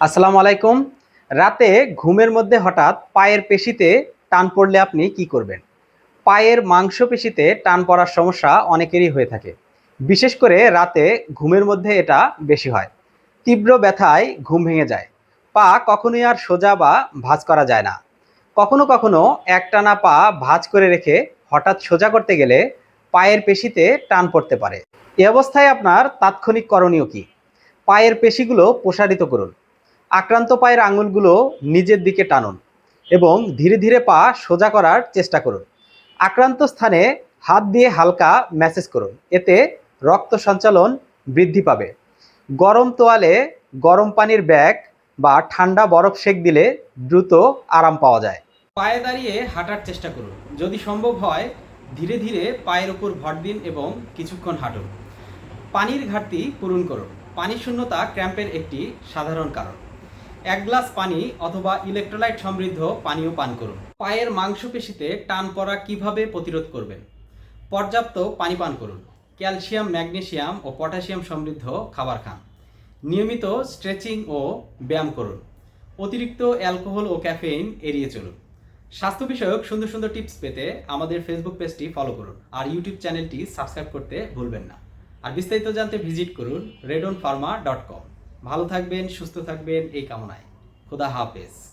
আসসালামু আলাইকুম। রাতে ঘুমের মধ্যে হঠাৎ পায়ের পেশিতে টান পড়লে আপনি কি করবেন? পায়ের মাংসপেশিতে টান পড়ার সমস্যা অনেকেরই হয়ে থাকে। বিশেষ করে রাতে ঘুমের মধ্যে এটা বেশি হয়। তীব্র ব্যথায় ঘুম ভেঙে যায়। পা কখনোই আর সোজা বা ভাঁজ করা যায় না। কখনো কখনো একটানা পা ভাঁজ করে রেখে হঠাৎ সোজা করতে গেলে পায়ের পেশিতে টান পড়তে পারে। এ অবস্থায় আপনার তাৎক্ষণিক করণীয় কি? পায়ের পেশিগুলো প্রসারিত করুন। আক্রান্ত পায়ের আঙুলগুলো নিজের দিকে টানুন এবং ধীরে ধীরে পা সোজা করার চেষ্টা করুন। আক্রান্ত স্থানে হাত দিয়ে হালকা ম্যাসেজ করুন। এতে রক্ত সঞ্চালন বৃদ্ধি পাবে। গরম তোয়ালে গরম পানির ব্যাগ বা ঠান্ডা বরফ সেক দিলে দ্রুত আরাম পাওয়া যায়। পায়ে দাঁড়িয়ে হাঁটার চেষ্টা করুন। যদি সম্ভব হয়, ধীরে ধীরে পায়ের উপর ভর দিন এবং কিছুক্ষণ হাঁটুন। পানির ঘাটতি পূরণ করুন। পানি শূন্যতা ক্র্যাম্পের একটি সাধারণ কারণ। এক গ্লাস পানি অথবা ইলেকট্রোলাইট সমৃদ্ধ পানীয় পান করুন। পায়ের মাংসপেশিতে টান পড়া কীভাবে প্রতিরোধ করবেন? পর্যাপ্ত পানি পান করুন। ক্যালসিয়াম, ম্যাগনেসিয়াম ও পটাশিয়াম সমৃদ্ধ খাবার খান। নিয়মিত স্ট্রেচিং ও ব্যায়াম করুন। অতিরিক্ত অ্যালকোহল ও ক্যাফেইন এড়িয়ে চলুন। স্বাস্থ্য বিষয়ক সুন্দর সুন্দর টিপস পেতে আমাদের ফেসবুক পেজটি ফলো করুন আর ইউটিউব চ্যানেলটি সাবস্ক্রাইব করতে ভুলবেন না। আর বিস্তারিত জানতে ভিজিট করুন রেডন ফার্মা ডট কম ভালো থাকবেন সুস্থ থাকবেন এই কামনায়। খোদা হাফেজ।